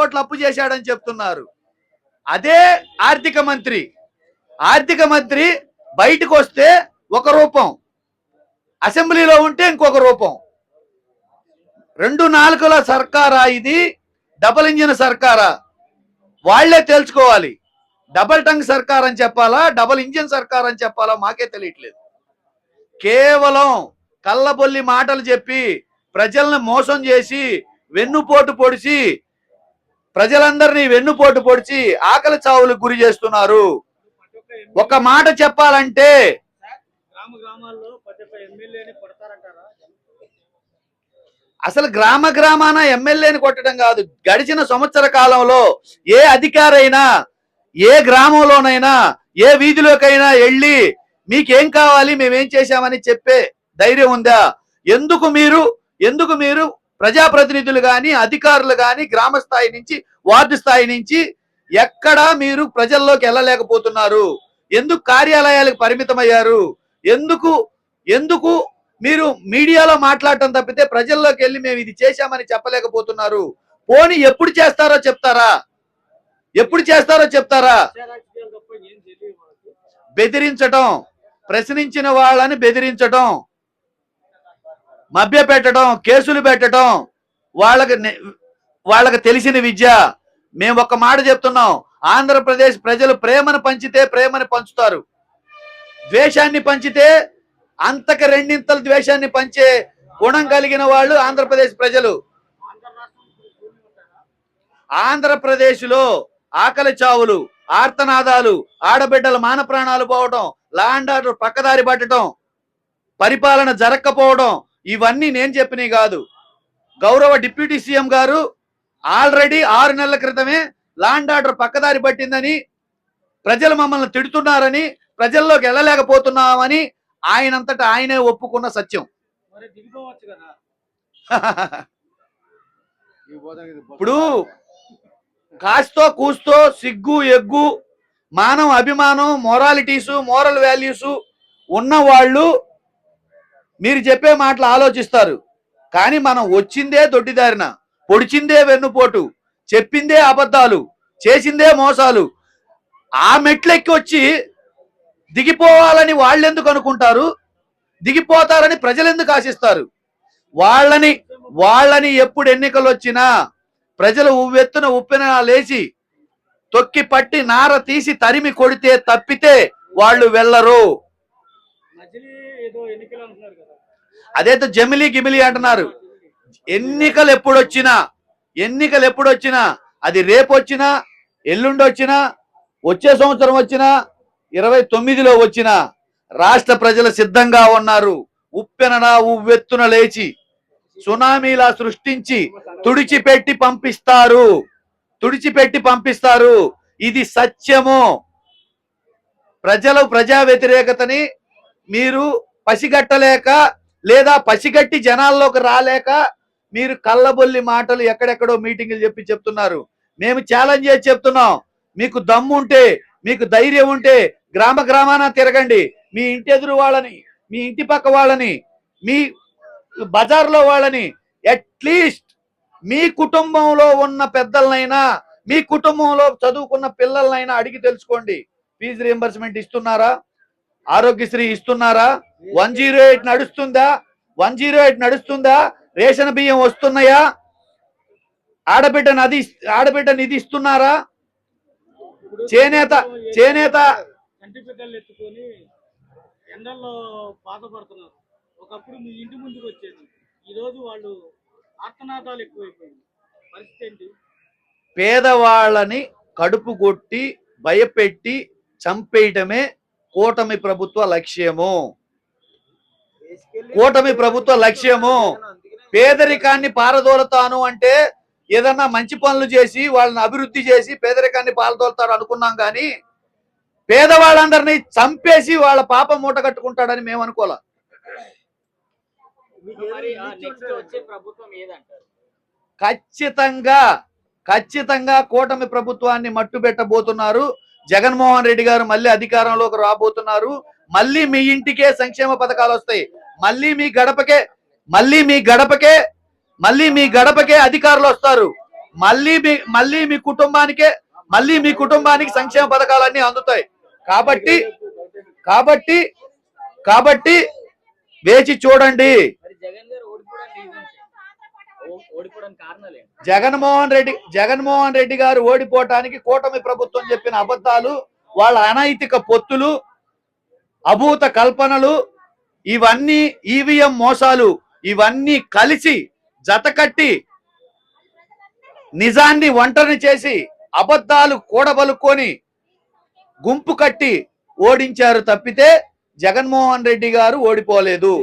కోట్లు అప్పు చేశాడని చెప్తున్నారు. అదే ఆర్థిక మంత్రి. ఆర్థిక మంత్రి బయటకు వస్తే ఒక రూపం. అసెంబ్లీలో ఉంటే ఇంకొక రూపం. రెండు నాలుగుల సర్కారా ఇది? డబుల్ ఇంజిన్ సర్కారా? వాళ్ళే తెలుసుకోవాలి. డబల్ టంగ్ సర్కార్ అని చెప్పాలా? డబల్ ఇంజిన్ సర్కార్ అని చెప్పాలా? మాకే తెలియట్లేదు. కేవలం కళ్ళబొల్లి మాటలు చెప్పి ప్రజల్ని మోసం చేసి వెన్నుపోటు పొడిచి ప్రజలందరినీ వెన్నుపోటు పొడిచి ఆకలి చావులకు గురి చేస్తున్నారు. ఒక మాట చెప్పాలంటే అసలు గ్రామ గ్రామాన ఎమ్మెల్యేని కొట్టడం కాదు. గడిచిన సంవత్సర కాలంలో ఏ అధికారైనా ఏ గ్రామంలోనైనా ఏ వీధిలోకైనా వెళ్ళి మీకేం కావాలి మేమేం చేశామని చెప్పే ధైర్యం ఉందా? ఎందుకు మీరు ఎందుకు మీరు ప్రజాప్రతినిధులు గాని అధికారులు గాని గ్రామ స్థాయి నుంచి వార్డు స్థాయి నుంచి ఎక్కడా మీరు ప్రజల్లోకి వెళ్ళలేకపోతున్నారు. ఎందుకు కార్యాలయాలకు పరిమితమయ్యారు? ఎందుకు ఎందుకు మీరు మీడియాలో మాట్లాడటం తప్పితే ప్రజల్లోకి వెళ్ళి మేము ఇది చేశామని చెప్పలేకపోతున్నారు? పోనీ ఎప్పుడు చేస్తారో చెప్తారా? ఎప్పుడు చేస్తారో చెప్తారా? బెదిరించటం ప్రశ్నించిన వాళ్ళని బెదిరించటం. మభ్య పెట్టడం కేసులు పెట్టడం వాళ్ళకి వాళ్ళకి తెలిసిన విద్య. మేము ఒక మాట చెప్తున్నాం. ఆంధ్రప్రదేశ్ ప్రజలు ప్రేమను పంచితే ప్రేమని పంచుతారు. ద్వేషాన్ని పంచితే అంతకు రెండింతలు ద్వేషాన్ని పంచే గుణం కలిగిన వాళ్ళు ఆంధ్రప్రదేశ్ ప్రజలు. ఆంధ్రప్రదేశ్లో ఆకలి చావులు ఆర్తనాదాలు ఆడబిడ్డల మాన ప్రాణాలు పోవటం లాండ్ ఆర్డర్ పక్కదారి పట్టడం పరిపాలన జరగకపోవడం ఇవన్నీ నేను చెప్పినవి కాదు. గౌరవ డిప్యూటీ సీఎం గారు ఆల్రెడీ ఆరు నెలల క్రితమే లాండ్ ఆర్డర్ పక్కదారి పట్టిందని ప్రజలు మమ్మల్ని తిడుతున్నారని ప్రజల్లోకి వెళ్ళలేకపోతున్నామని ఆయనంతటా ఆయనే ఒప్పుకున్న సత్యం. ఇప్పుడు కాస్తో కూస్తో సిగ్గు ఎగ్గు మానవ అభిమానం మొరాలిటీసు మోరల్ వాల్యూస్ ఉన్న వాళ్ళు మీరు చెప్పే మాటలు ఆలోచిస్తారు. కానీ మనం వచ్చిందే దొడ్డిదారిన పొడిచిందే వెన్నుపోటు చెప్పిందే అబద్ధాలు చేసిందే మోసాలు ఆ మెట్లెక్కి వచ్చి దిగిపోవాలని వాళ్ళెందుకు అనుకుంటారు? దిగిపోతారని ప్రజలెందుకు ఆశిస్తారు? వాళ్ళని వాళ్ళని ఎప్పుడు ఎన్నికలు వచ్చినా ప్రజలు ఉవ్వెత్తున ఉప్పెన లేచి తొక్కి పట్టి నార తీసి తరిమి కొడితే తప్పితే వాళ్ళు వెళ్ళరు మధ్యలో ఏదో ఎన్నికలు అంటున్నారు కదా అదేదో జమిలి గిమిలి అంటున్నారు. ఎన్నికలు ఎప్పుడొచ్చినా ఎన్నికలు ఎప్పుడొచ్చినా అది రేపు వచ్చినా ఎల్లుండి వచ్చినా వచ్చే సంవత్సరం వచ్చినా ఇరవై తొమ్మిదిలో వచ్చినా రాష్ట్ర ప్రజలు సిద్ధంగా ఉన్నారు. ఉప్పెననా ఉవ్వెత్తున లేచి సునామీలా సృష్టించి తుడిచిపెట్టి పంపిస్తారు. తుడిచిపెట్టి పంపిస్తారు. ఇది సత్యము. ప్రజలు ప్రజా వ్యతిరేకతని మీరు పసిగట్టలేక లేదా పసిగట్టి జనాల్లోకి రాలేక మీరు కళ్ళబొల్లి మాటలు ఎక్కడెక్కడో మీటింగులు చెప్పి చెప్తున్నారు. మేము ఛాలెంజ్ చేసి చెప్తున్నాం. మీకు దమ్ము ఉంటే మీకు ధైర్యం ఉంటే గ్రామ గ్రామాన తిరగండి. మీ ఇంటి ఎదురు వాళ్ళని మీ ఇంటి పక్క వాళ్ళని మీ బజార్లో వాళ్ళని అట్లీస్ట్ మీ కుటుంబంలో ఉన్న పెద్దలనైనా మీ కుటుంబంలో చదువుకున్న పిల్లలనైనా అడిగి తెలుసుకోండి. ఫీజు రియంబర్స్మెంట్ ఇస్తున్నారా? ఆరోగ్యశ్రీ ఇస్తున్నారా? వన్ జీరో ఎయిట్ నడుస్తుందా? వన్ జీరో ఎయిట్ నడుస్తుందా? రేషన్ బియ్యం వస్తున్నాయా? ఆడబిడ్డ నది ఆడబిడ్డ నిధి ఇస్తున్నారా? చేనేత చేనేత కంటి బిడ్డలు ఎత్తుకొని ఎండల్లో బాధపడుతున్నారు. ఒకప్పుడు మీ ఇంటి ముందుకు వచ్చేది. ఈ రోజు వాళ్ళు ఆర్తనాదాలు ఎక్కువైపోయింది. పరిస్థితి ఏంటి? పేదవాళ్ళని కడుపు కొట్టి భయపెట్టి చంపేయటమే కూటమి ప్రభుత్వ లక్ష్యము. కూటమి ప్రభుత్వ లక్ష్యము. పేదరికాన్ని పారదోలతాను అంటే ఏదన్నా మంచి పనులు చేసి వాళ్ళని అభివృద్ధి చేసి పేదరికాన్ని పారదోలుతారు అనుకున్నాం కానీ పేదవాళ్ళందరినీ చంపేసి వాళ్ళ పాపం మూట కట్టుకుంటాడని మేము అనుకోలే. మరి నెక్స్ట్ వచ్చే ప్రభుత్వం ఏదంటారు? ఖచ్చితంగా ఖచ్చితంగా కూటమి ప్రభుత్వాన్ని మట్టు పెట్టబోతున్నారు జగన్మోహన్ రెడ్డి గారు మళ్ళీ అధికారంలోకి రాబోతున్నారు. మళ్ళీ మీ ఇంటికే సంక్షేమ పథకాలు వస్తాయి. మళ్ళీ మీ గడపకే మళ్ళీ మీ గడపకే మళ్ళీ మీ గడపకే అధికారులు వస్తారు. మళ్ళీ మీ మళ్ళీ మీ కుటుంబానికే మళ్ళీ మీ కుటుంబానికి సంక్షేమ పథకాలన్నీ అందుతాయి. కాబట్టి కాబట్టి కాబట్టి వేచి చూడండి. జగన్మోహన్ రెడ్డి జగన్మోహన్ రెడ్డి గారు ఓడిపోవటానికి కూటమి ప్రభుత్వం చెప్పిన అబద్ధాలు వాళ్ళ అనైతిక పొత్తులు అభూత కల్పనలు ఇవన్నీ ఈవీఎం మోసాలు ఇవన్నీ కలిసి జతకట్టి నిజాన్ని ఒంటరి చేసి అబద్ధాలు కూడబలుకొని గుంపు కట్టి ఓడించారు తప్పితే జగన్మోహన్ రెడ్డి గారు ఓడిపోలేదు.